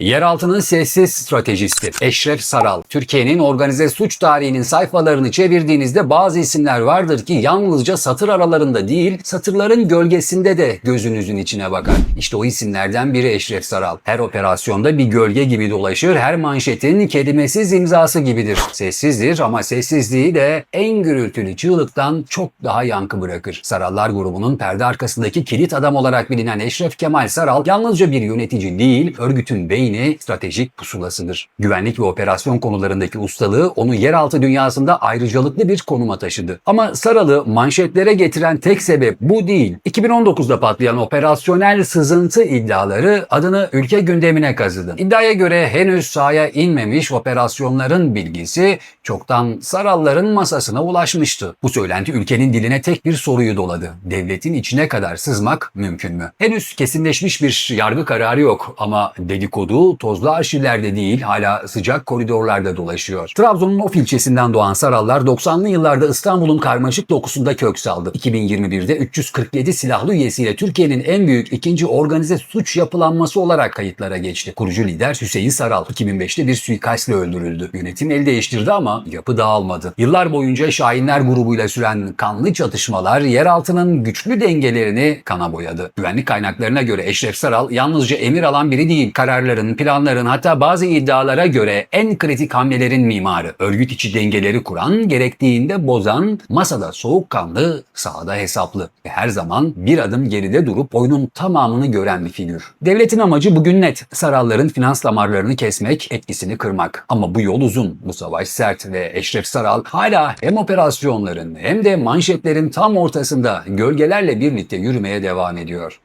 Yeraltının sessiz stratejisti Eşref Saral, Türkiye'nin organize suç tarihinin sayfalarını çevirdiğinizde bazı isimler vardır ki yalnızca satır aralarında değil, satırların gölgesinde de gözünüzün içine bakar. İşte o isimlerden biri Eşref Saral. Her operasyonda bir gölge gibi dolaşır, her manşetin kelimesiz imzası gibidir. Sessizdir ama sessizliği de en gürültülü çığlıktan çok daha yankı bırakır. Sarallar grubunun perde arkasındaki kilit adam olarak bilinen Eşref Kemal Saral yalnızca bir yönetici değil, örgütün beyni, stratejik pusulasıdır. Güvenlik ve operasyon konularındaki ustalığı onu yeraltı dünyasında ayrıcalıklı bir konuma taşıdı. Ama Saral'ı manşetlere getiren tek sebep bu değil. 2019'da patlayan operasyonel sızıntı iddiaları adını ülke gündemine kazıdı. İddiaya göre henüz sahaya inmemiş operasyonların bilgisi çoktan Saralların masasına ulaşmıştı. Bu söylenti ülkenin diline tek bir soruyu doladı. Devletin içine kadar sızmak mümkün mü? Henüz kesinleşmiş bir yargı kararı yok ama dedikodu tozlu arşivlerde değil hala sıcak koridorlarda dolaşıyor. Trabzon'un of ilçesinden doğan Sarallar 90'lı yıllarda İstanbul'un karmaşık dokusunda kök saldı. 2021'de 347 silahlı üyesiyle Türkiye'nin en büyük ikinci organize suç yapılanması olarak kayıtlara geçti. Kurucu lider Hüseyin Saral 2005'te bir suikastle öldürüldü. Yönetim el değiştirdi ama yapı dağılmadı. Yıllar boyunca Şahinler grubuyla süren kanlı çatışmalar yeraltının güçlü dengelerini kana boyadı. Güvenlik kaynaklarına göre Eşref Saral yalnızca emir alan biri değil, kararların, planların hatta bazı iddialara göre en kritik hamlelerin mimarı. Örgüt içi dengeleri kuran, gerektiğinde bozan, masada soğukkanlı, sahada hesaplı ve her zaman bir adım geride durup oyunun tamamını gören bir figür. Devletin amacı bugün net. Saralların finans damarlarını kesmek, etkisini kırmak. Ama bu yol uzun, bu savaş sert ve Eşref Saral hala hem operasyonların hem de manşetlerin tam ortasında gölgelerle birlikte yürümeye devam ediyor.